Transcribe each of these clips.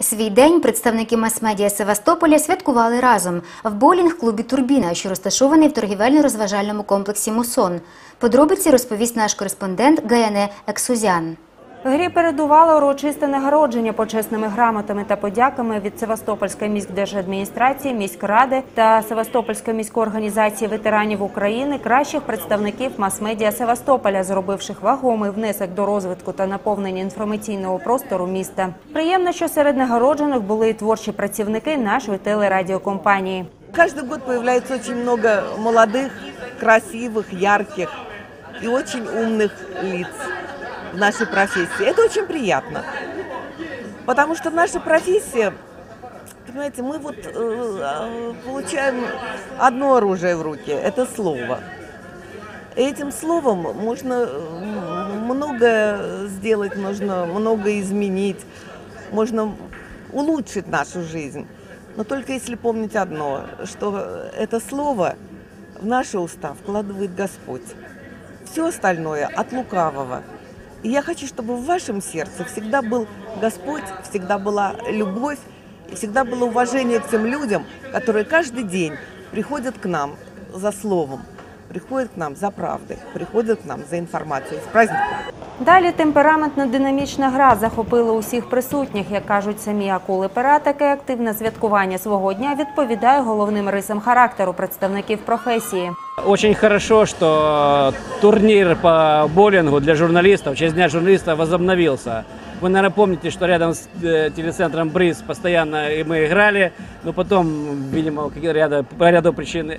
Свій день представники мас-медіа Севастополя святкували разом в боулінг-клубі Турбіна, що розташований в торгівельно-розважальному комплексі Мусон. Подробиці розповість наш кореспондент Гаяне Ексузян. Грі передувало урочисте нагородження почесними грамотами та подяками від Севастопольської міськдержадміністрації, міськради та Севастопольської міської організації ветеранів України кращих представників мас-медіа Севастополя, зробивших вагомий внесок до розвитку та наповнення інформаційного простору міста. Приємно, що серед нагороджених були і творчі працівники нашої телерадіокомпанії. Каждый год появляется очень много молодых, красивых, ярких и очень умных лиц В нашей профессии. Это очень приятно. Потому что наша профессия, понимаете, мы вот э, э, получаем одно оружие в руки, это слово. Этим словом можно э, много сделать, можно много изменить, можно улучшить нашу жизнь. Но только если помнить одно, что это слово в наши уста вкладывает Господь. Все остальное от лукавого. И я хочу, чтобы в вашем сердце всегда был Господь, всегда была любовь, и всегда было уважение к тем людям, которые каждый день приходят к нам за словом, приходят к нам за правдой, приходят к нам за информацией. С праздником! Далі темпераментна динамічна гра захопила усіх присутніх. Як кажуть самі акули пера, таке активне святкування свого дня відповідає головним рисам характеру представників професії. Очень хорошо, что турнир по боулингу для журналистов, в честь Дня журналиста возобновился. Вы, наверное, помните, что рядом с э, телецентром «Бриз» постоянно и мы играли, но потом, видимо, какие- ряда- по ряду причин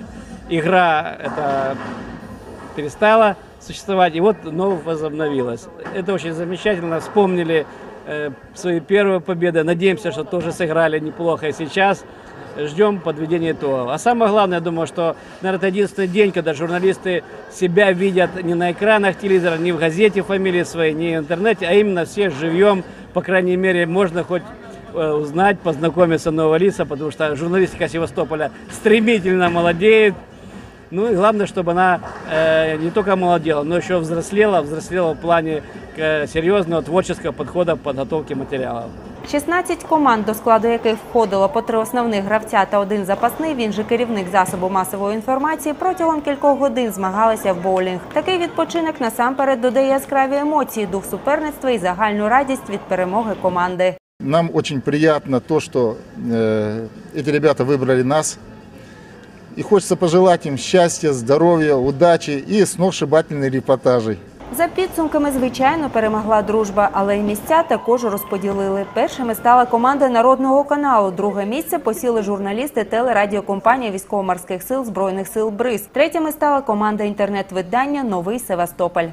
игра это перестала Существовать, и вот вновь возобновилась. Это очень замечательно. Вспомнили э, свои первые победы. Надеемся, что тоже сыграли неплохо и сейчас. Ждем подведения итогов. А самое главное, я думаю, что, наверное, это единственный день, когда журналисты себя видят не на экранах телевизора, не в газете фамилии своей, не в интернете, а именно все живьем. По крайней мере, можно хоть э, узнать, познакомиться нового лица, потому что журналистика Севастополя стремительно молодеет. Ну и главное, чтобы она э, не только молодела, но еще взрослела, взрослела в плане э, серьезного творческого подхода к подготовке материалов. 16 команд, до складу яких входило по три основних гравця та один запасний, він же керівник засобу масової інформації, протягом кількох годин змагалися в боулінг. Такий відпочинок насамперед додає яскраві емоції, дух суперництва і загальну радість від перемоги команди. Нам очень приятно то, что э, эти ребята выбрали нас. И хочется пожелать им счастья, здоровья, удачи и сногсшибательных репортажей. За підсумками, звичайно, перемогла дружба, але й місця також розподілили. Першими стала команда народного каналу. Друге місце посіли журналісти телерадіокомпанії військово-морських сил збройних сил БРИЗ. Третіми стала команда інтернет-видання Новий Севастополь.